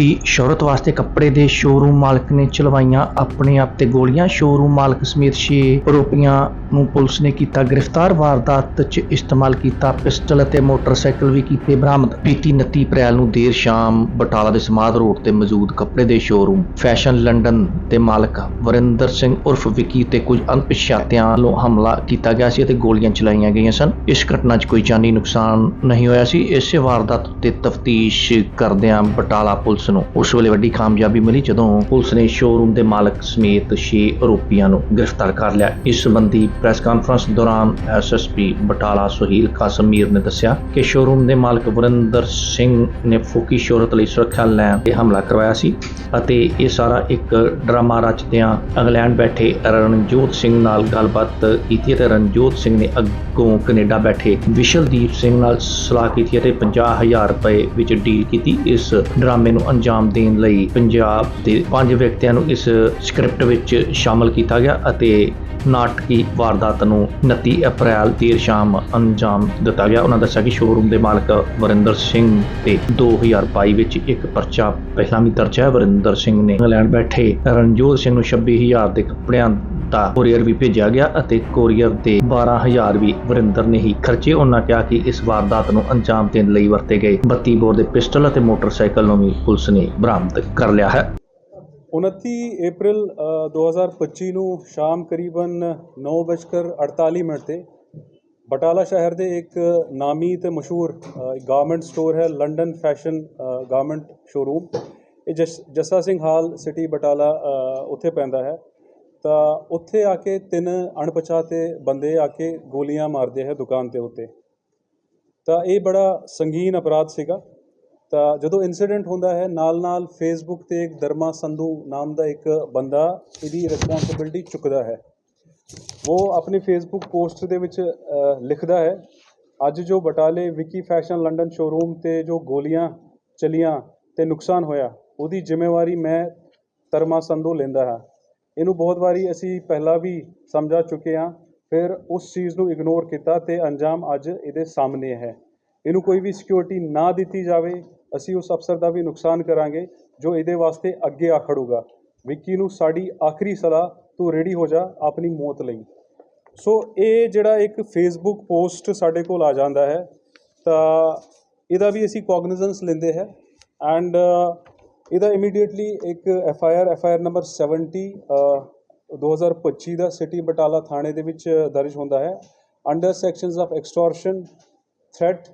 ਫੋਕੀ ਸ਼ੋਹਰਤ ਵਾਸਤੇ ਕੱਪੜੇ ਦੇ ਸ਼ੋਰੂਮ ਮਾਲਕ ਨੇ ਚਲਵਾਈਆਂ ਆਪਣੇ ਆਪ ਤੇ ਗੋਲੀਆਂ। ਸ਼ੋਰੂਮ ਮਾਲਕ ਸਮੇਤ 6 ਆਰੋਪੀਆਂ ਨੂੰ ਪੁਲਿਸ ਨੇ ਕੀਤਾ ਗ੍ਰਿਫਤਾਰ। ਵਾਰਦਾਤ 'ਚ ਇਸਤੇਮਾਲ ਕੀਤਾ ਪਿਸਟਲ ਅਤੇ ਮੋਟਰਸਾਈਕਲ ਵੀ ਕੀਤੇ ਬਰਾਮਦ। ਬੀਤੀ 29 ਅਪ੍ਰੈਲ ਨੂੰ ਦੇਰ ਸ਼ਾਮ ਬਟਾਲਾ ਦੇ ਸਮਾਧ ਰੋਡ ਤੇ ਮੌਜੂਦ ਕੱਪੜੇ ਦੇ ਸ਼ੋਰੂਮ ਫੈਸ਼ਨ ਲੰਡਨ ਦੇ ਮਾਲਕ ਵਰਿੰਦਰ ਸਿੰਘ ਉਰਫ ਵਿਕੀ ਤੇ ਕੁਝ ਅਣਪਛਾਤਿਆਂ ਵੱਲੋਂ ਹਮਲਾ ਕੀਤਾ ਗਿਆ ਸੀ ਅਤੇ ਗੋਲੀਆਂ ਚਲਾਈਆਂ ਗਈਆਂ ਸਨ। ਇਸ ਘਟਨਾ 'ਚ ਕੋਈ ਜਾਨੀ ਨੁਕਸਾਨ ਨਹੀਂ ਹੋਇਆ ਸੀ। ਇਸੇ ਵਾਰਦਾਤ ਉੱਤੇ ਤਫਤੀਸ਼ ਕਰਦਿਆਂ ਬਟਾਲਾ ਪੁਲਿਸ ਨੂੰ ਉਸ ਵੇਲੇ ਵੱਡੀ ਕਾਮਯਾਬੀ ਮਿਲੀ, ਜਦੋਂ ਪੁਲਿਸ ਨੇ ਸ਼ੋਰੂਮ ਦੇ ਮਾਲਕ ਸਮੇਤ 6 ਆਰੋਪੀਆਂ ਨੂੰ ਗ੍ਰਿਫਤਾਰ ਕਰ ਲਿਆ। ਇਸ ਸੰਬੰਧੀ ਪ੍ਰੈਸ ਕਾਨਫਰੰਸ ਦੌਰਾਨ ਐਸਐਸਪੀ ਬਟਾਲਾ ਸੁਹੀਲ ਕਾਸਮੀਰ ਨੇ ਦੱਸਿਆ ਕਿ ਸ਼ੋਰੂਮ ਦੇ ਮਾਲਕ ਵਰਿੰਦਰ ਸਿੰਘ ਨੇ ਫੋਕੀ ਸ਼ੋਹਰਤ ਲਈ ਸੁਰੱਖਿਆ ਲੈਣ ਤੇ ਹਮਲਾ ਕਰਵਾਇਆ ਸੀ ਅਤੇ ਇਹ ਸਾਰਾ ਇੱਕ ਡਰਾਮਾ ਰਚਦਿਆਂ ਇੰਗਲੈਂਡ ਬੈਠੇ ਰਣਜੋਤ ਸਿੰਘ ਨਾਲ ਗੱਲਬਾਤ ਕੀਤੀ ਤੇ ਰਣਜੋਤ ਸਿੰਘ ਨੇ ਅੱਗੋਂ ਕੈਨੇਡਾ ਬੈਠੇ ਵਿਸ਼ਲਦੀਪ ਸਿੰਘ ਨਾਲ ਸਲਾਹ ਕੀਤੀ ਅਤੇ 50000 ਰੁਪਏ ਵਿੱਚ ਡੀਲ ਕੀਤੀ। ਇਸ ਡਰਾਮੇ ਨੂੰ ਅੰਜਾਮ ਦੇਣ ਲਈ ਪੰਜਾਬ ਦੇ ਪੰਜ ਵਿਅਕਤੀਆਂ ਨੂੰ ਇਸ ਸਕ੍ਰਿਪਟ ਵਿੱਚ ਸ਼ਾਮਲ ਕੀਤਾ ਗਿਆ ਅਤੇ ਨਾਟਕੀ ਵਾਰਦਾਤ ਨੂੰ 29 ਅਪ੍ਰੈਲ ਦੇਰ ਸ਼ਾਮ ਅੰਜਾਮ ਦਿੱਤਾ ਗਿਆ। ਉਹਨਾਂ ਦੱਸਿਆ ਕਿ ਸ਼ੋਰੂਮ ਦੇ ਮਾਲਕ ਵਰਿੰਦਰ ਸਿੰਘ ਤੇ 2022 ਵਿੱਚ ਇੱਕ ਪਰਚਾ ਪਹਿਲਾਂ ਵੀ ਦਰਜ ਹੈ। ਵਰਿੰਦਰ ਸਿੰਘ ਨੇ ਇੰਗਲੈਂਡ ਬੈਠੇ ਰਣਜੋਤ ਸਿੰਘ ਨੂੰ 26000 ਦੇ ਕੱਪੜਿਆਂ ਦਾ ਕੋਰੀਅਰ ਵੀ ਭੇਜਿਆ ਗਿਆ ਅਤੇ ਕੋਰੀਅਰ ਦੇ 12000 ਵੀ ਵਰਿੰਦਰ ਨੇ ਹੀ ਖਰਚੇ। ਉਹਨਾਂ ਕਿਹਾ ਕਿ ਇਸ ਵਾਰਦਾਤ ਨੂੰ ਅੰਜਾਮ ਦੇਣ ਲਈ ਵਰਤੇ ਗਏ 32 ਬੋਰ ਦੇ ਪਿਸਟਲ ਅਤੇ ਮੋਟਰਸਾਈਕਲ ਨੂੰ ਵੀ ਪੁਲਿਸ ਨੇ ਬਰਾਮਦ ਕਰ ਲਿਆ ਹੈ। 29 ਅਪ੍ਰੈਲ ਅ, 2025 ਨੂੰ ਸ਼ਾਮ ਕਰੀਬਨ 9:48 ਮਿੰਟ ਤੇ ਬਟਾਲਾ ਸ਼ਹਿਰ ਦੇ ਇੱਕ ਨਾਮੀ ਤੇ ਮਸ਼ਹੂਰ ਗਾਰਮੈਂਟ ਸਟੋਰ ਹੈ ਲੰਡਨ ਫੈਸ਼ਨ ਗਾਰਮੈਂਟ ਸ਼ੋਰੂਮ ਇਹ ਜਸ- ਜੱਸਾ ਸਿੰਘ ਹਾਲ ਸਿਟੀ ਬਟਾਲਾ ਉੱਥੇ ਪੈਂਦਾ ਹੈ। ਤਾਂ ਉੱਥੇ ਆ ਕੇ ਤਿੰਨ ਅਣਪਛਾਤੇ ਬੰਦੇ ਆ ਕੇ ਗੋਲੀਆਂ ਮਾਰਦੇ ਹੈ ਦੁਕਾਨ ਦੇ ਉੱਤੇ। ਤਾਂ ਇਹ ਬੜਾ ਸੰਗੀਨ ਅਪਰਾਧ ਸੀਗਾ। ਤਾਂ ਜਦੋਂ ਇਨਸੀਡੈਂਟ ਹੁੰਦਾ ਹੈ ਨਾਲ ਨਾਲ ਫੇਸਬੁੱਕ ਤੇ ਇੱਕ ਦਰਮਾ ਸੰਧੂ ਨਾਮ ਦਾ ਇੱਕ ਬੰਦਾ ਇਹਦੀ ਰਿਸਪੌਂਸਿਬਿਲਟੀ ਚੁੱਕਦਾ ਹੈ। ਉਹ ਆਪਣੀ ਫੇਸਬੁੱਕ ਪੋਸਟ ਦੇ ਵਿੱਚ ਲਿਖਦਾ ਹੈ, ਅੱਜ ਜੋ ਬਟਾਲੇ ਵਿੱਕੀ ਫੈਸ਼ਨ ਲੰਡਨ ਸ਼ੋਰੂਮ ਤੇ ਜੋ ਗੋਲੀਆਂ ਚਲੀਆਂ ਤੇ ਨੁਕਸਾਨ ਹੋਇਆ, ਉਹਦੀ ਜ਼ਿੰਮੇਵਾਰੀ ਮੈਂ ਤਰਮਾ ਸੰਧੂ ਲੈਂਦਾ ਹਾਂ। ਇਹਨੂੰ ਬਹੁਤ ਵਾਰੀ ਅਸੀਂ ਪਹਿਲਾਂ ਵੀ ਸਮਝਾ ਚੁੱਕੇ ਹਾਂ, ਫਿਰ ਉਸ ਚੀਜ਼ ਨੂੰ ਇਗਨੋਰ ਕੀਤਾ ਤੇ ਅੰਜਾਮ ਅੱਜ ਇਹਦੇ ਸਾਹਮਣੇ ਹੈ। ਇਹਨੂੰ ਕੋਈ ਵੀ ਸਿਕਿਉਰਿਟੀ ਨਾ ਦਿੱਤੀ ਜਾਵੇ ਅਸੀਂ ਉਸ ਅਫਸਰ ਦਾ ਵੀ ਨੁਕਸਾਨ ਕਰਾਂਗੇ ਜੋ ਇਹਦੇ ਵਾਸਤੇ ਅੱਗੇ ਆ ਖੜੂਗਾ। ਵਿੱਕੀ ਨੂੰ ਸਾਡੀ ਆਖਰੀ ਸਲਾਹ ਤੂੰ ਰੈਡੀ ਹੋ ਜਾ ਆਪਣੀ ਮੌਤ ਲਈ। ਸੋ ਇਹ ਜਿਹੜਾ ਇੱਕ ਫੇਸਬੁੱਕ ਪੋਸਟ ਸਾਡੇ ਕੋਲ ਆ ਜਾਂਦਾ ਹੈ ਤਾਂ ਇਹਦਾ ਵੀ ਅਸੀਂ ਕੋਗਨੀਜ਼ੈਂਸ ਲੈਂਦੇ ਹੈ ਐਂਡ ਇਹਦਾ ਇਮੀਡੀਏਟਲੀ ਇੱਕ F I R F I R number 70 ਅ, 2025 ਦਾ ਸਿਟੀ ਬਟਾਲਾ ਥਾਣੇ ਦੇ ਵਿੱਚ ਦਰਜ ਹੁੰਦਾ ਹੈ। Under sections of extortion threat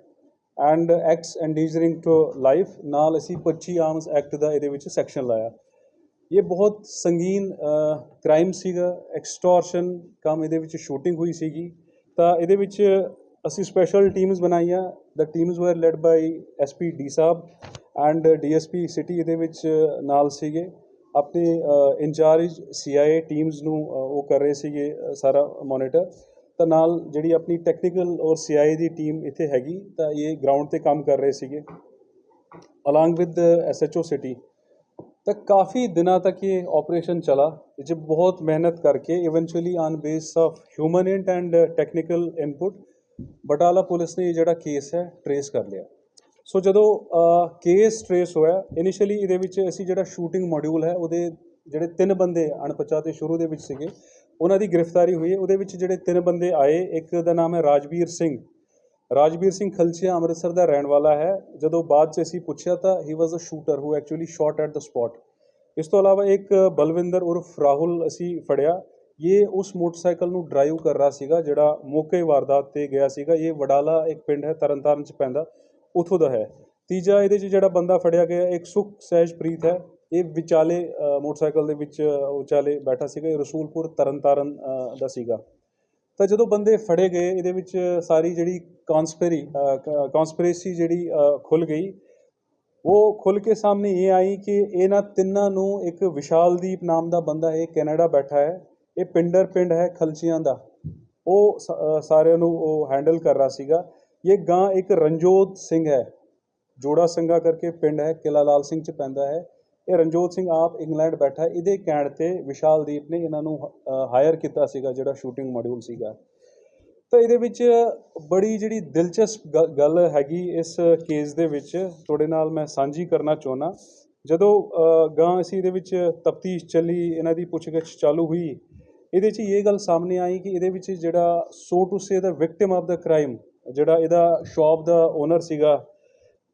and acts endangering to life ਨਾਲ ਅਸੀਂ 25 ਆਰਮਸ ਐਕਟ ਦਾ ਇਹਦੇ ਵਿੱਚ ਸੈਕਸ਼ਨ ਲਾਇਆ। ਇਹ ਬਹੁਤ ਸੰਗੀਨ ਕ੍ਰਾਈਮ ਸੀਗਾ ਐਕਸਟੋਰਸ਼ਨ ਕੰਮ ਇਹਦੇ ਵਿੱਚ ਸ਼ੂਟਿੰਗ ਹੋਈ ਸੀਗੀ। ਤਾਂ ਇਹਦੇ ਵਿੱਚ ਅਸੀਂ ਸਪੈਸ਼ਲ ਟੀਮਸ ਬਣਾਈਆਂ। The teams were led by SP D Sahib and DSP city ਇਹਦੇ ਵਿੱਚ ਨਾਲ ਸੀਗੇ। ਆਪਣੇ ਇੰਚਾਰਜ ਸੀਆਈਏ ਟੀਮਸ ਨੂੰ ਉਹ ਕਰ ਰਹੇ ਸੀਗੇ ਸਾਰਾ ਮੋਨੀਟਰ ਤਾਂ ਨਾਲ ਜਿਹੜੀ ਆਪਣੀ ਟੈਕਨੀਕਲ ਔਰ ਸੀਆਈਏ ਦੀ ਟੀਮ ਇੱਥੇ ਹੈਗੀ, ਤਾਂ ਇਹ ਗਰਾਊਂਡ ਤੇ ਕੰਮ ਕਰ ਰਹੇ ਸੀਗੇ। ਅਲੋਂਗ ਵਿਦ ਐਸਐਚਓ ਸਿਟੀ ਤਾਂ ਕਾਫੀ ਦਿਨਾਂ ਤੱਕ ਇਹ ਆਪਰੇਸ਼ਨ ਚਲਾ ਇਹ 'ਚ ਬਹੁਤ ਮਿਹਨਤ ਕਰਕੇ eventually on base of human int and technical input Batala police ਨੇ ਇਹ ਜਿਹੜਾ ਕੇਸ ਹੈ ਟਰੇਸ ਕਰ ਲਿਆ। ਸੋ ਜਦੋਂ ਕੇਸ ਟਰੇਸ ਹੋਇਆ ਇਨੀਸ਼ੀਅਲੀ ਇਹਦੇ ਵਿੱਚ ਅਸੀਂ ਜਿਹੜਾ ਸ਼ੂਟਿੰਗ ਮੋਡਿਊਲ ਹੈ, ਉਹਦੇ ਜਿਹੜੇ ਤਿੰਨ ਬੰਦੇ ਅਣਪਛਾਤੇ ਸ਼ੁਰੂ ਦੇ ਵਿੱਚ ਸੀਗੇ ਉਹਨਾਂ ਦੀ ਗ੍ਰਿਫਤਾਰੀ ਹੋਈ ਹੈ। ਉਹਦੇ ਵਿੱਚ ਜਿਹੜੇ ਤਿੰਨ ਬੰਦੇ ਆਏ, ਇੱਕ ਦਾ ਨਾਮ ਹੈ ਰਾਜਵੀਰ ਸਿੰਘ। ਰਾਜਵੀਰ ਸਿੰਘ ਖਲਚੀਆ ਅੰਮ੍ਰਿਤਸਰ ਦਾ ਰਹਿਣ ਵਾਲਾ ਹੈ। ਜਦੋਂ ਬਾਅਦ 'ਚ ਅਸੀਂ ਪੁੱਛਿਆ ਤਾਂ he was a shooter who actually shot at the spot ਇਸ ਤੋਂ ਇਲਾਵਾ ਇੱਕ ਬਲਵਿੰਦਰ ਉਰਫ ਰਾਹੁਲ ਅਸੀਂ ਫੜਿਆ। ਇਹ ਉਸ ਮੋਟਰਸਾਈਕਲ ਨੂੰ ਡਰਾਈਵ ਕਰ ਰਿਹਾ ਸੀਗਾ, ਜਿਹੜਾ ਮੌਕੇ ਵਾਰਦਾਤ ਤੇ ਗਿਆ ਸੀਗਾ। ਇਹ ਵਡਾਲਾ ਇੱਕ ਪਿੰਡ ਹੈ, ਤਰਨਤਾਰਨ 'ਚ ਪੈਂਦਾ। ਉਥੋਂ ਦਾ ਹੈ। ਤੀਜਾ ਇਹਦੇ 'ਚ ਜਿਹੜਾ ਬੰਦਾ ਫੜਿਆ ਗਿਆ, ਇੱਕ ਸੁਖ ਸਹਿਜਪ੍ਰੀਤ ਹੈ। ਇਹ ਵਿਚਾਲੇ ਮੋਟਰਸਾਈਕਲ ਦੇ ਵਿੱਚ ਅ, ਵਿਚਾਲੇ ਬੈਠਾ ਸੀਗਾ ਇਹ ਰਸੂਲਪੁਰ ਤਰਨਤਾਰਨ ਦਾ ਸੀਗਾ। ਤਾਂ ਜਦੋਂ ਬੰਦੇ ਫੜੇ ਗਏ ਇਹਦੇ ਵਿੱਚ ਸਾਰੀ ਜਿਹੜੀ ਕਨਸਪੀਰੀ ਕਨਸਪੀਰੇਸੀ ਜਿਹੜੀ ਅ, ਖੁੱਲ ਗਈ। ਉਹ ਖੁੱਲ ਕੇ ਸਾਹਮਣੇ ਇਹ ਆਈ ਕਿ ਇਹਨਾਂ ਤਿੰਨਾਂ ਨੂੰ ਇੱਕ ਵਿਸ਼ਾਲਦੀਪ ਨਾਮ ਦਾ ਬੰਦਾ ਇਹ ਕੈਨੇਡਾ ਬੈਠਾ ਹੈ। ਇਹ ਪਿੰਡਰ ਪਿੰਡ ਹੈ ਖਲਚੀਆਂ ਦਾ। ਉਹ ਸ- ਸਾਰਿਆਂ ਨੂੰ ਉਹ ਹੈਂਡਲ ਕਰ ਰਿਹਾ ਸੀਗਾ। ਇਹ ਗਾਂ ਇੱਕ ਰਣਜੋਤ ਸਿੰਘ ਹੈ। ਜੋੜਾ ਸਿੰਘਾ ਕਰਕੇ ਪਿੰਡ ਹੈ ਕਿਲਾ ਲਾਲ ਸਿੰਘ ਚ ਪੈਂਦਾ ਹੈ। ਇਹ ਰਣਜੋਤ ਸਿੰਘ ਆਪ ਇੰਗਲੈਂਡ ਬੈਠਾ ਇਹਦੇ ਕਹਿਣ ਤੇ ਵਿਸ਼ਾਲਦੀਪ ਨੇ ਇਹਨਾਂ ਨੂੰ ਹਾਇਰ ਕੀਤਾ ਸੀਗਾ, ਜਿਹੜਾ ਸ਼ੂਟਿੰਗ ਮੋਡਿਊਲ ਸੀਗਾ। ਤਾਂ ਇਹਦੇ ਵਿੱਚ ਬੜੀ ਜਿਹੜੀ ਦਿਲਚਸਪ ਗ- ਗੱਲ ਹੈਗੀ ਇਸ ਕੇਸ ਦੇ ਵਿੱਚ। ਤੁਹਾਡੇ ਨਾਲ ਮੈਂ ਸਾਂਝੀ ਕਰਨਾ ਚਾਹੁੰਦਾ। ਜਦੋਂ ਗਾਂ ਅਸੀਂ ਇਹਦੇ ਵਿੱਚ ਤਫਤੀਸ਼ ਚੱਲੀ, ਇਹਨਾਂ ਦੀ ਪੁੱਛਗਿੱਛ ਚਾਲੂ ਹੋਈ, ਇਹਦੇ 'ਚ ਇਹ ਗੱਲ ਸਾਹਮਣੇ ਆਈ ਕਿ ਇਹਦੇ ਵਿੱਚ ਜਿਹੜਾ so to say the victim of the crime ਜਿਹੜਾ ਇਹਦਾ ਸ਼ਾਪ ਦਾ ਓਨਰ ਸੀਗਾ,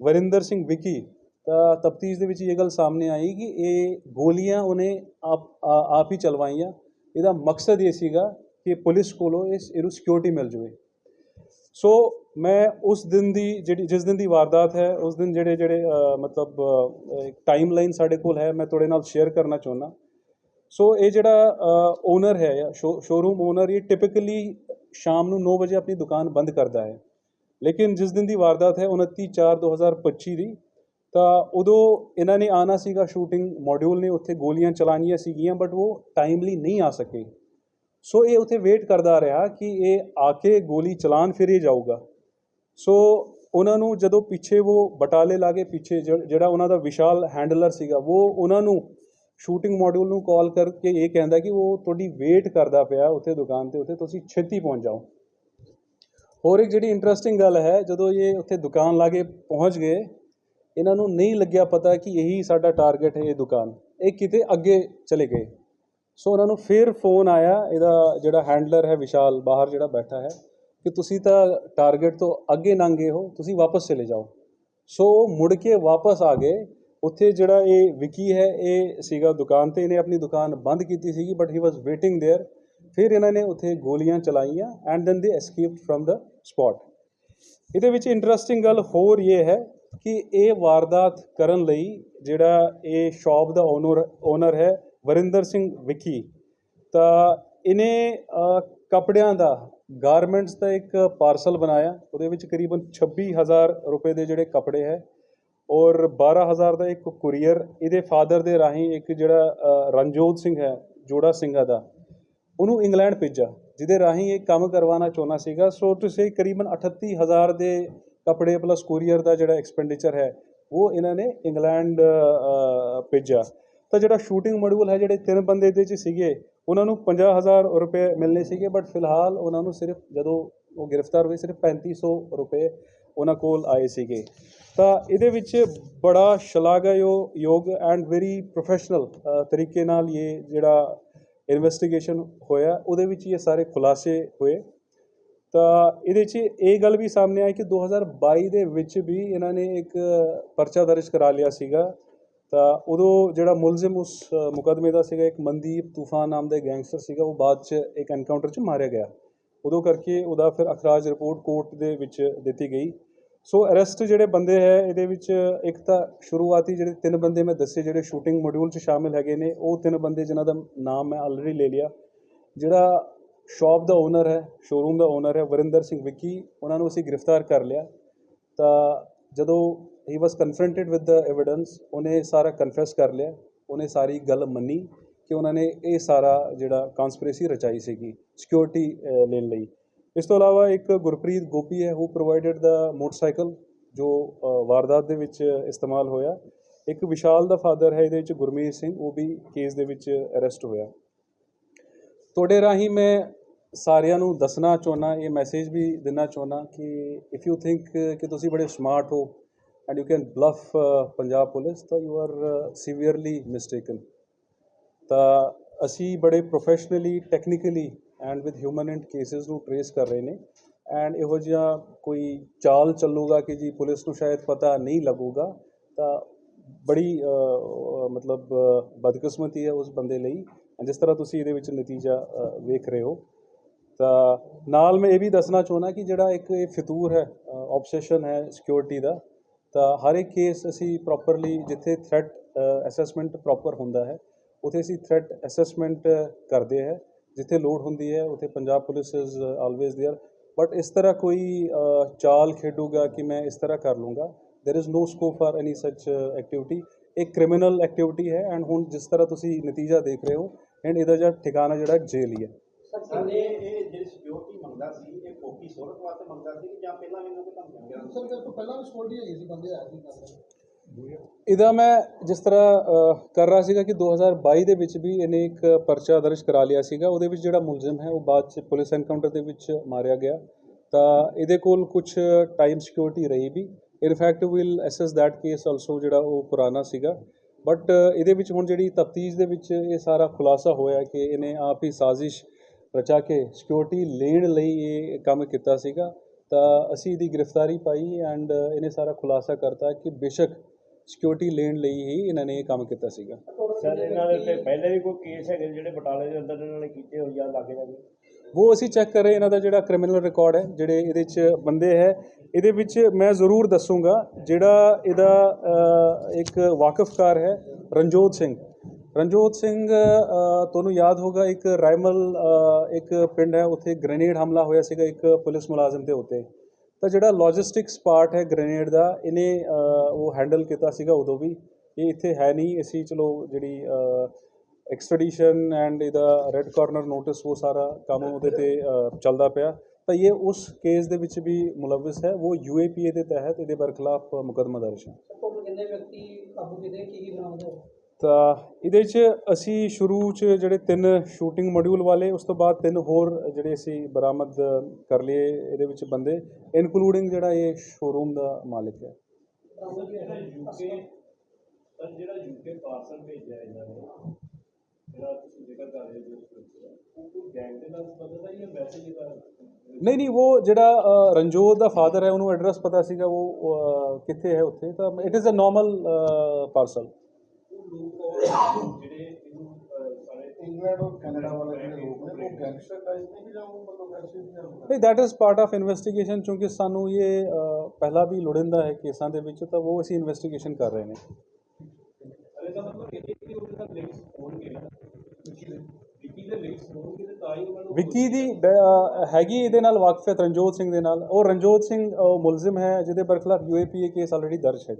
ਵਰਿੰਦਰ ਸਿੰਘ ਵਿਕੀ ਤਾਂ ਤਫਤੀਸ਼ ਦੇ ਵਿੱਚ ਇਹ ਗੱਲ ਸਾਹਮਣੇ ਆਈ ਕਿ ਇਹ ਗੋਲੀਆਂ ਉਹਨੇ ਆਪ ਆ- ਆਪ ਹੀ ਚਲਵਾਈਆਂ। ਇਹਦਾ ਮਕਸਦ ਇਹ ਸੀਗਾ ਕਿ ਪੁਲਿਸ ਕੋਲੋਂ ਇਸ ਇਹਨੂੰ ਸਿਕਿਉਰਿਟੀ ਮਿਲ ਜਾਵੇ। ਸੋ ਮੈਂ ਉਸ ਦਿਨ ਦੀ ਜਿਹੜੀ ਜਿਸ ਦਿਨ ਦੀ ਵਾਰਦਾਤ ਹੈ ਉਸ ਦਿਨ ਜਿਹੜੇ ਜਿਹੜੇ ਅ, ਮਤਲਬ ਟਾਈਮ ਲਾਈਨ ਸਾਡੇ ਕੋਲ ਹੈ ਮੈਂ ਤੁਹਾਡੇ ਨਾਲ ਸ਼ੇਅਰ ਕਰਨਾ ਚਾਹੁੰਦਾ। ਸੋ ਇਹ ਜਿਹੜਾ ਓਨਰ ਹੈ ਜਾਂ ਸ਼ੋਰੂਮ ਓਨਰ ਇਹ ਟਿਪੀਕਲੀ ਸ਼ਾਮ ਨੂੰ 9 ਵਜੇ ਆਪਣੀ ਦੁਕਾਨ ਬੰਦ ਕਰਦਾ ਹੈ। ਲੇਕਿਨ ਜਿਸ ਦਿਨ ਦੀ ਵਾਰਦਾਤ ਹੈ 29 4 2025 ਦੀ ਤਾਂ ਉਦੋਂ ਇਹਨਾਂ ਨੇ ਆਣਾ ਸੀਗਾ ਸ਼ੂਟਿੰਗ ਮੋਡਿਊਲ ਨੇ, ਉੱਥੇ ਗੋਲੀਆਂ ਚਲਾਉਣੀਆਂ ਸੀਗੀਆਂ ਬਟ ਉਹ ਟਾਈਮਲੀ ਨਹੀਂ ਆ ਸਕੇ। ਸੋ ਇਹ ਉੱਥੇ ਵੇਟ ਕਰਦਾ ਰਿਹਾ ਕਿ ਇਹ ਆ ਕੇ ਗੋਲੀ ਚਲਾਣ ਫਿਰ ਇਹ ਜਾਊਗਾ। ਸੋ ਉਹਨਾਂ ਨੂੰ ਜਦੋਂ ਪਿੱਛੇ ਉਹ ਬਟਾਲੇ ਲਾਗੇ ਪਿੱਛੇ ਜਿਹ- ਜਿਹੜਾ ਉਹਨਾਂ ਦਾ ਵਿਸ਼ਾਲ ਹੈਂਡਲਰ ਸੀਗਾ, ਉਹ ਉਹਨਾਂ ਨੂੰ ਸ਼ੂਟਿੰਗ ਮੋਡਿਊਲ ਨੂੰ ਕਾਲ ਕਰਕੇ ਇਹ ਕਹਿੰਦਾ ਕਿ ਉਹ ਤੁਹਾਡੀ ਵੇਟ ਕਰਦਾ ਪਿਆ ਉੱਥੇ ਦੁਕਾਨ ਤੇ, ਉੱਥੇ ਤੁਸੀਂ ਛੇਤੀ ਪਹੁੰਚ ਜਾਓ। ਹੋਰ ਇੱਕ ਜਿਹੜੀ ਇੰਟਰਸਟਿੰਗ ਗੱਲ ਹੈ, ਜਦੋਂ ਇਹ ਉੱਥੇ ਦੁਕਾਨ ਲਾਗੇ ਪਹੁੰਚ ਗਏ ਇਹਨਾਂ ਨੂੰ ਨਹੀਂ ਲੱਗਿਆ ਪਤਾ ਕਿ ਇਹੀ ਸਾਡਾ ਟਾਰਗੇਟ ਹੈ ਇਹ ਦੁਕਾਨ ਇਹ ਕਿਤੇ ਅੱਗੇ ਚਲੇ ਗਏ ਸੋ ਉਹਨਾਂ ਨੂੰ ਫਿਰ ਫੋਨ ਆਇਆ ਇਹਦਾ ਜਿਹੜਾ ਹੈਂਡਲਰ ਹੈ ਵਿਸ਼ਾਲ ਬਾਹਰ ਜਿਹੜਾ ਬੈਠਾ ਹੈ ਕਿ ਤੁਸੀਂ ਤਾਂ ਟਾਰਗੇਟ ਤੋਂ ਅੱਗੇ ਲੰਘ ਗਏ ਹੋ ਤੁਸੀਂ ਵਾਪਸ ਚਲੇ ਜਾਓ ਸੋ ਉਹ ਮੁੜ ਕੇ ਵਾਪਸ ਆ ਗਏ ਉੱਥੇ ਜਿਹੜਾ ਇਹ ਵਿਕੀ ਹੈ ਇਹ ਸੀਗਾ ਦੁਕਾਨ ਤੇ ਇਹਨੇ ਆਪਣੀ ਦੁਕਾਨ ਬੰਦ ਕੀਤੀ ਸੀਗੀ but he was waiting there ਫਿਰ ਇਹਨਾਂ ਨੇ ਉੱਥੇ ਗੋਲੀਆਂ ਚਲਾਈਆਂ ਐਂਡ ਦੈਨ ਦੇ ਐਸਕੇਪਡ ਫਰਮ ਦਾ ਸਪੌਟ ਇਹਦੇ ਵਿੱਚ ਇੰਟਰਸਟਿੰਗ ਗੱਲ ਹੋਰ ਇਹ ਹੈ ਕਿ ਇਹ ਵਾਰਦਾਤ ਕਰਨ ਲਈ ਜਿਹੜਾ ਇਹ ਸ਼ਾਪ ਦਾ ਓਨਰ ਓਨਰ ਹੈ, ਵਰਿੰਦਰ ਸਿੰਘ ਵਿਕੀ ਤਾਂ ਇਹਨੇ ਕੱਪੜਿਆਂ ਦਾ, ਗਾਰਮੈਂਟਸ ਦਾ ਇੱਕ ਪਾਰਸਲ ਬਣਾਇਆ। ਉਹਦੇ ਵਿੱਚ ਕਰੀਬਨ 26000 ਰੁਪਏ ਦੇ ਜਿਹੜੇ ਕੱਪੜੇ ਹੈ ਔਰ 12000 ਦਾ ਇੱਕ ਕੁਰੀਅਰ। ਇਹਦੇ ਫਾਦਰ ਦੇ ਰਾਹੀਂ ਇੱਕ ਜਿਹੜਾ ਰਣਜੋਤ ਸਿੰਘ ਹੈ, ਜੋੜਾ ਸਿੰਘਾ ਦਾ, ਉਹਨੂੰ ਇੰਗਲੈਂਡ ਭੇਜਾ ਜਿਹਦੇ ਰਾਹੀਂ ਇਹ ਕੰਮ ਕਰਵਾਉਣਾ ਚਾਹੁੰਦਾ ਸੀਗਾ। ਸੋ ਤੁਸੀਂ ਸੇ ਕਰੀਬਨ 38000 ਦੇ ਕੱਪੜੇ ਪਲੱਸ ਕੁਰੀਅਰ ਦਾ ਜਿਹੜਾ ਐਕਸਪੈਂਡੀਚਰ ਹੈ, ਉਹ ਇਹਨਾਂ ਨੇ ਇੰਗਲੈਂਡ ਭੇਜਿਆ। ਤਾਂ ਜਿਹੜਾ ਸ਼ੂਟਿੰਗ ਮੋਡਿਊਲ ਹੈ, ਜਿਹੜੇ ਤਿੰਨ ਬੰਦੇ ਦੇ 'ਚ ਸੀਗੇ, ਉਹਨਾਂ ਨੂੰ 50000 ਰੁਪਏ ਮਿਲਨੇ ਸੀਗੇ ਬਟ ਫਿਲਹਾਲ ਉਹਨਾਂ ਨੂੰ ਸਿਰਫ, ਜਦੋਂ ਉਹ ਗ੍ਰਿਫਤਾਰ ਹੋਏ, ਸਿਰਫ 3500 ਰੁਪਏ ਉਹਨਾਂ ਕੋਲ ਆਏ ਸੀਗੇ। ਤਾਂ ਇਹਦੇ ਵਿੱਚ ਬੜਾ ਸ਼ਲਾਘਾਯੋਗ ਯੋਗ ਐਂਡ ਵੈਰੀ ਪ੍ਰੋਫੈਸ਼ਨਲ ਤਰੀਕੇ ਨਾਲ ਇਹ ਜਿਹੜਾ ਇਨਵੈਸਟੀਗੇਸ਼ਨ ਹੋਇਆ, ਉਹਦੇ ਵਿੱਚ ਇਹ ਸਾਰੇ ਖੁਲਾਸੇ ਹੋਏ। ਤਾਂ ਇਹਦੇ 'ਚ ਇਹ ਗੱਲ ਵੀ ਸਾਹਮਣੇ ਆਈ ਕਿ 2022 ਦੇ ਵਿੱਚ ਵੀ ਇਹਨਾਂ ਨੇ ਇੱਕ ਪਰਚਾ ਦਰਜ ਕਰਾ ਲਿਆ ਸੀਗਾ। ਤਾਂ ਉਦੋਂ ਜਿਹੜਾ ਮੁਲਜ਼ਮ ਉਸ ਅ, ਮੁਕੱਦਮੇ ਦਾ ਸੀਗਾ ਇੱਕ ਮਨਦੀਪ ਤੂਫਾਨ ਨਾਮ ਦਾ ਗੈਂਗਸਟਰ ਸੀਗਾ ਉਹ ਬਾਅਦ 'ਚ ਇੱਕ ਐਨਕਾਊਂਟਰ 'ਚ ਮਾਰਿਆ ਗਿਆ। ਉਦੋਂ ਕਰਕੇ ਉਹਦਾ ਫਿਰ ਅਖਰਾਜ ਰਿਪੋਰਟ ਕੋਰਟ ਦੇ ਵਿੱਚ ਦਿੱਤੀ ਗਈ। ਸੋ ਅਰੈਸਟ ਜਿਹੜੇ ਬੰਦੇ ਹੈ ਇਹਦੇ ਵਿੱਚ ਇੱਕ ਤਾਂ ਸ਼ੁਰੂਆਤੀ ਜਿਹੜੇ ਤਿੰਨ ਬੰਦੇ ਮੈਂ ਦੱਸੇ ਜਿਹੜੇ ਸ਼ੂਟਿੰਗ ਮੋਡਿਊਲ 'ਚ ਸ਼ਾਮਿਲ ਹੈਗੇ ਨੇ ਉਹ ਤਿੰਨ ਬੰਦੇ ਜਿਨ੍ਹਾਂ ਦਾ ਨਾਮ ਮੈਂ ਆਲਰੇਡੀ ਲੈ ਲਿਆ। ਜਿਹੜਾ ਸ਼ਾਪ ਦਾ ਓਨਰ ਹੈ ਸ਼ੋਰੂਮ ਦਾ ਓਨਰ ਹੈ, ਵਰਿੰਦਰ ਸਿੰਘ ਵਿੱਕੀ, ਉਹਨਾਂ ਨੂੰ ਅਸੀਂ ਗ੍ਰਿਫਤਾਰ ਕਰ ਲਿਆ। ਤਾਂ ਜਦੋਂ ਹੀ ਵਾਸ ਕਨਫਰੰਟਡ ਵਿਦ ਦ ਐਵੀਡੈਂਸ ਉਹਨੇ ਸਾਰਾ ਕਨਫੈਸ ਕਰ ਲਿਆ, ਉਹਨੇ ਸਾਰੀ ਗੱਲ ਮੰਨੀ ਕਿ ਉਹਨਾਂ ਨੇ ਇਹ ਸਾਰਾ ਜਿਹੜਾ ਕਨਸਪੀਰੇਸੀ ਰਚਾਈ ਸੀਗੀ ਸਿਕਿਉਰਿਟੀ ਲੈਣ ਲਈ। ਇਸ ਤੋਂ ਇਲਾਵਾ ਇੱਕ ਗੁਰਪ੍ਰੀਤ ਗੋਪੀ ਹੈ ਉਹ ਪ੍ਰੋਵਾਈਡਡ ਦਾ ਮੋਟਰਸਾਈਕਲ ਜੋ ਵਾਰਦਾਤ ਦੇ ਵਿੱਚ ਇਸਤੇਮਾਲ ਹੋਇਆ। ਇੱਕ ਵਿਸ਼ਾਲ ਦਾ ਫਾਦਰ ਹੈ, ਇਹਦੇ ਵਿੱਚ ਗੁਰਮੀਤ ਸਿੰਘ, ਉਹ ਵੀ ਕੇਸ ਦੇ ਵਿੱਚ ਅਰੈਸਟ ਹੋਇਆ। ਤੁਹਾਡੇ ਰਾਹੀਂ ਮੈਂ ਸਾਰਿਆਂ ਨੂੰ ਦੱਸਣਾ ਚਾਹੁੰਦਾ ਇਹ ਮੈਸੇਜ ਵੀ ਦੇਣਾ ਚਾਹੁੰਦਾ ਕਿ ਇਫ ਯੂ ਥਿੰਕ ਕਿ ਤੁਸੀਂ ਬੜੇ ਸਮਾਰਟ ਹੋ and you can bluff Punjab police, ਤਾਂ ਯੂ ਆਰ ਸੀਵੀਅਰਲੀ ਮਿਸਟੇਕਨ ਤਾਂ ਅਸੀਂ ਬੜੇ professionally technically and with human and cases ਨੂੰ ਟਰੇਸ ਕਰ ਰਹੇ ਨੇ ਐਂਡ ਇਹੋ ਜਿਹਾ ਕੋਈ ਚਾਲ ਚੱਲੂਗਾ ਕਿ ਜੀ ਪੁਲਿਸ ਨੂੰ ਸ਼ਾਇਦ ਪਤਾ ਨਹੀਂ ਲੱਗੂਗਾ, ਤਾਂ ਬੜੀ ਮਤਲਬ ਬਦਕਿਸਮਤੀ ਹੈ ਉਸ ਬੰਦੇ ਲਈ ਜਿਸ ਤਰ੍ਹਾਂ ਤੁਸੀਂ ਇਹਦੇ ਵਿੱਚ ਨਤੀਜਾ ਵੇਖ ਰਹੇ ਹੋ। ਤਾਂ ਨਾਲ ਮੈਂ ਇਹ ਵੀ ਦੱਸਣਾ ਚਾਹੁੰਦਾ ਕਿ ਜਿਹੜਾ ਇੱਕ ਇਹ ਫਿਤੂਰ ਹੈ ਆਬਸੈਸ਼ਨ ਹੈ ਸਿਕਿਉਰਿਟੀ ਦਾ ਤਾਂ ਹਰ ਇੱਕ ਕੇਸ ਅਸੀਂ ਪ੍ਰੋਪਰਲੀ ਜਿੱਥੇ ਥ੍ਰੈਟ ਅਸੈਸਮੈਂਟ ਪ੍ਰੋਪਰ ਹੁੰਦਾ ਹੈ ਉਥੇ ਅਸੀਂ ਥ੍ਰੈਟ ਅਸੈਸਮੈਂਟ ਕਰਦੇ ਹੈ ਜਿੱਥੇ ਲੋੜ ਹੁੰਦੀ ਹੈ ਉਥੇ Punjab police is always there but ਇਸ ਤਰ੍ਹਾਂ ਕੋਈ ਅ, ਚਾਲ ਖੇਡੂਗਾ ਕਿ ਮੈਂ ਇਸ ਤਰ੍ਹਾਂ ਕਰ ਲੂੰਗਾ there is no scope for any such activity ਇਹ ਕ੍ਰਿਮੀਨਲ ਐਕਟੀਵਿਟੀ ਹੈ ਐਂਡ ਹੁਣ ਜਿਸ ਤਰ੍ਹਾਂ ਤੁਸੀਂ ਨਤੀਜਾ ਦੇਖ ਰਹੇ ਹੋ ਐਂਡ ਇਹਦਾ ਜਿਹੜਾ ਠਿਕਾਣਾ ਜਿਹੜਾ ਜੇਲ੍ਹ ਹੀ ਹੈ ਸਰ ਇਹ ਇਹ ਜਿਹੜੀ ਸਿਕਿਉਰਿਟੀ ਮੰਗਦਾ ਸੀ ਇਹ ਕੋਕੀ ਸੋਰਟ ਵਾਸਤੇ ਮੰਗਦਾ ਸੀ ਕਿ ਜਾਂ ਪਹਿਲਾਂ ਵੀ ਇਹਨਾਂ ਦੇ ਧਮਕੀਆਂ ਵਗੈਰਾ ਸਰ ਤੋਂ ਪਹਿਲਾਂ ਵੀ ਸਕਿਉਰਟੀ ਹੈਗੀ ਸੀ ਬੰਦੇ ਆਏ ਸੀ ਇਹਦਾ ਮੈਂ ਜਿਸ ਤਰ੍ਹਾਂ ਕਰ ਰਿਹਾ ਸੀਗਾ ਕਿ 2022 ਦੇ ਵਿੱਚ ਵੀ ਇਹਨੇ ਇੱਕ ਪਰਚਾ ਦਰਜ ਕਰਾ ਲਿਆ ਸੀਗਾ। ਉਹਦੇ ਵਿੱਚ ਜਿਹੜਾ ਮੁਲਜ਼ਮ ਹੈ ਉਹ ਬਾਅਦ ਚ ਪੁਲਿਸ ਐਨਕਾਊਂਟਰ ਦੇ ਵਿੱਚ ਮਾਰਿਆ ਗਿਆ। ਤਾਂ ਇਹਦੇ ਕੋਲ ਕੁਝ ਟਾਈਮ ਸਿਕਿਉਰਿਟੀ ਰਹੀ ਵੀ। In fact will assess that case also ਜਿਹੜਾ ਉਹ ਪੁਰਾਣਾ ਸੀਗਾ। ਬਟ ਇਹਦੇ ਵਿੱਚ ਹੁਣ ਜਿਹੜੀ ਤਫਤੀਸ਼ ਦੇ ਵਿੱਚ ਇਹ ਸਾਰਾ ਖੁਲਾਸਾ ਹੋਇਆ ਕਿ ਇਹਨੇ ਆਪ ਹੀ ਸਾਜ਼ਿਸ਼ ਰਚਾ ਕੇ ਸਿਕਿਉਰਿਟੀ ਲੈਣ ਲਈ ਇਹ ਕੰਮ ਕੀਤਾ ਸੀਗਾ ਤਾਂ ਅਸੀਂ ਇਹਦੀ ਗ੍ਰਿਫਤਾਰੀ ਪਾਈ ਐਂਡ ਇਹਨੇ ਸਾਰਾ ਖੁਲਾਸਾ ਕਰਤਾ ਕਿ ਬੇਸ਼ੱਕ ਸਿਕਿਉਰਿਟੀ ਲੈਣ ਲਈ ਹੀ ਇਹਨਾਂ ਨੇ ਇਹ ਕੰਮ ਕੀਤਾ ਸੀਗਾ। ਸਰ ਇਹਨਾਂ ਦੇ ਉੱਤੇ ਪਹਿਲੇ ਵੀ ਕੋਈ ਕੇਸ ਹੈਗੇ ਜਿਹੜੇ ਬਟਾਲੇ ਦੇ ਅੰਦਰ ਇਹਨਾਂ ਨੇ ਕੀਤੇ ਹੋਏ ਜਾਂ ਲਾਗੇ ਲਾਗੇ ਉਹ ਅਸੀਂ ਚੈੱਕ ਕਰ ਰਹੇ ਇਹਨਾਂ ਦਾ ਜਿਹੜਾ ਕ੍ਰਿਮੀਨਲ ਰਿਕਾਰਡ ਹੈ ਜਿਹੜੇ ਇਹਦੇ 'ਚ ਬੰਦੇ ਹੈ ਇਹਦੇ ਵਿੱਚ ਮੈਂ ਜ਼ਰੂਰ ਦੱਸੂਗਾ ਜਿਹੜਾ ਇਹਦਾ ਇੱਕ ਵਾਕਫਕਾਰ ਹੈ ਰਣਜੋਤ ਸਿੰਘ। ਰਣਜੋਤ ਸਿੰਘ ਤੁਹਾਨੂੰ ਯਾਦ ਹੋਗਾ ਇੱਕ ਰਾਇਮਲ ਇੱਕ ਪਿੰਡ ਹੈ, ਉੱਥੇ ਗ੍ਰੇਨੇਡ ਹਮਲਾ ਹੋਇਆ ਸੀਗਾ ਇੱਕ ਪੁਲਿਸ ਮੁਲਾਜ਼ਮ ਦੇ ਉੱਤੇ। ਤਾਂ ਜਿਹੜਾ ਲੌਜਿਸਟਿਕਸ ਪਾਰਟ ਹੈ ਗ੍ਰੇਨੇਡ ਦਾ, ਇਹਨੇ ਉਹ ਹੈਂਡਲ ਕੀਤਾ ਸੀਗਾ ਉਦੋਂ ਵੀ। ਇਹ ਇੱਥੇ ਹੈ ਨਹੀਂ ਅਸੀਂ ਚਲੋ, ਜਿਹੜੀ ਐਕਸਟ੍ਰੈਡੀਸ਼ਨ ਐਂਡ ਇਹਦਾ ਰੈੱਡ ਕਾਰਨਰ ਨੋਟਿਸ ਉਹ ਸਾਰਾ ਕੰਮ ਉਹਦੇ ਤੇ ਚੱਲਦਾ ਪਿਆ। ਤਾਂ ਇਹ ਉਸ ਕੇਸ ਦੇ ਵਿੱਚ ਵੀ ਮੁਲਵਿਸ ਹੈ, ਉਹ ਯੂਏਪੀਏ ਦੇ ਤਹਿਤ ਇਹਦੇ ਬਰਖਲਾਫ ਮੁਕੱਦਮਾ ਦਰਜ ਹੈ। ਕਿੰਨੇ ਵਿਅਕਤੀ ਕਾਬੂ ਕੀਤੇ? ਕੀ ਕੀ ਬਰਾਮਦ ਹੋਇਆ ਤਾਂ ਇਹਦੇ 'ਚ ਅਸੀਂ ਸ਼ੁਰੂ 'ਚ ਜਿਹੜੇ ਤਿੰਨ ਸ਼ੂਟਿੰਗ ਮੋਡਿਊਲ ਵਾਲੇ, ਉਸ ਤੋਂ ਬਾਅਦ ਤਿੰਨ ਹੋਰ ਜਿਹੜੇ ਅਸੀਂ ਬਰਾਮਦ ਕਰ ਲਏ ਇਹਦੇ ਵਿੱਚ ਬੰਦੇ ਇਨਕਲੂਡਿੰਗ ਜਿਹੜਾ ਇਹ ਸ਼ੋਰੂਮ ਦਾ ਮਾਲਿਕ ਹੈ। ਜਿਹੜਾ ਯੂਕੇ ਪਾਰਸਲ ਭੇਜਿਆ ਇਹਨਾਂ ਨੇ ਜਿਹੜਾ ਤੁਸੀਂ ਜ਼ਿਕਰ ਕਰ ਰਹੇ ਹੋ ਉਹ ਕੋਈ ਗੈਂਗ ਦੇ ਨਾਲ ਸੰਬੰਧਿਤ ਹੈ ਜਾਂ ਵੈਸੇ ਹੀ ਨਹੀਂ ਨਹੀਂ, ਉਹ ਜਿਹੜਾ ਰਣਜੋਤ ਦਾ ਫਾਦਰ ਹੈ, ਉਹਨੂੰ ਐਡਰੈਸ ਪਤਾ ਸੀਗਾ, ਉਹ ਕਿੱਥੇ ਹੈ ਉੱਥੇ, ਤਾਂ it is a normal parcel ਜਿਹੜੇ ਇਹਨੂੰ ਅਹ, ਸਾਰੇ ਇੰਗਲੈਂਡ ਔਰ ਕੈਨੇਡਾ ਵਾਲੇ ਜਿਹੜੇ ਲੋਕ ਨੇ ਉਹ ਗੈਂਗਸਟਰ ਟਾਈਪ ਨੇ ਕਿ ਜਾਂ ਉਹ ਮਤਲਬ ਐਸੇ ਹੀ ਨੇ ਨਹੀਂ that is part of investigation ਕਿਉਂਕਿ ਸਾਨੂੰ ਇਹ ਪਹਿਲਾਂ ਵੀ ਲੋੜਿੰਦਾ ਹੈ ਕੇਸਾਂ ਦੇ ਵਿੱਚ ਤਾਂ ਉਹ ਅਸੀਂ ਇਨਵੈਸਟੀਗੇਸ਼ਨ ਕਰ ਰਹੇ ਨੇ। ਅਰੇ ਤਾਂ ਮਤਲਬ ਇਹ ਕਿ ਉਹਦੇ ਨਾਲ ਲਿੰਕਸ ਹੋਣਗੇ ਨਾ। ਵਿੱਕੀ ਦੇ ਲਿੰਕਸ ਹੋਣਗੇ ਤੇ ਤਾਂ ਹੀ ਉਹਨਾਂ ਨੂੰ ਵਿੱਕੀ ਦੀ ਡ- ਅ, ਹੈਗੀ ਇਹਦੇ ਨਾਲ ਵਾਕਫੀਅਤ ਰਣਜੋਤ ਸਿੰਘ ਦੇ ਨਾਲ। ਉਹ ਰਣਜੋਤ ਸਿੰਘ ਮੁਲਜ਼ਮ ਹੈ ਜਿਹਦੇ ਬਰਖਲਾਫ ਯੂਏਪੀਏ ਕੇਸ ਆਲਰੇਡੀ ਦਰਜ ਹੈਗਾ।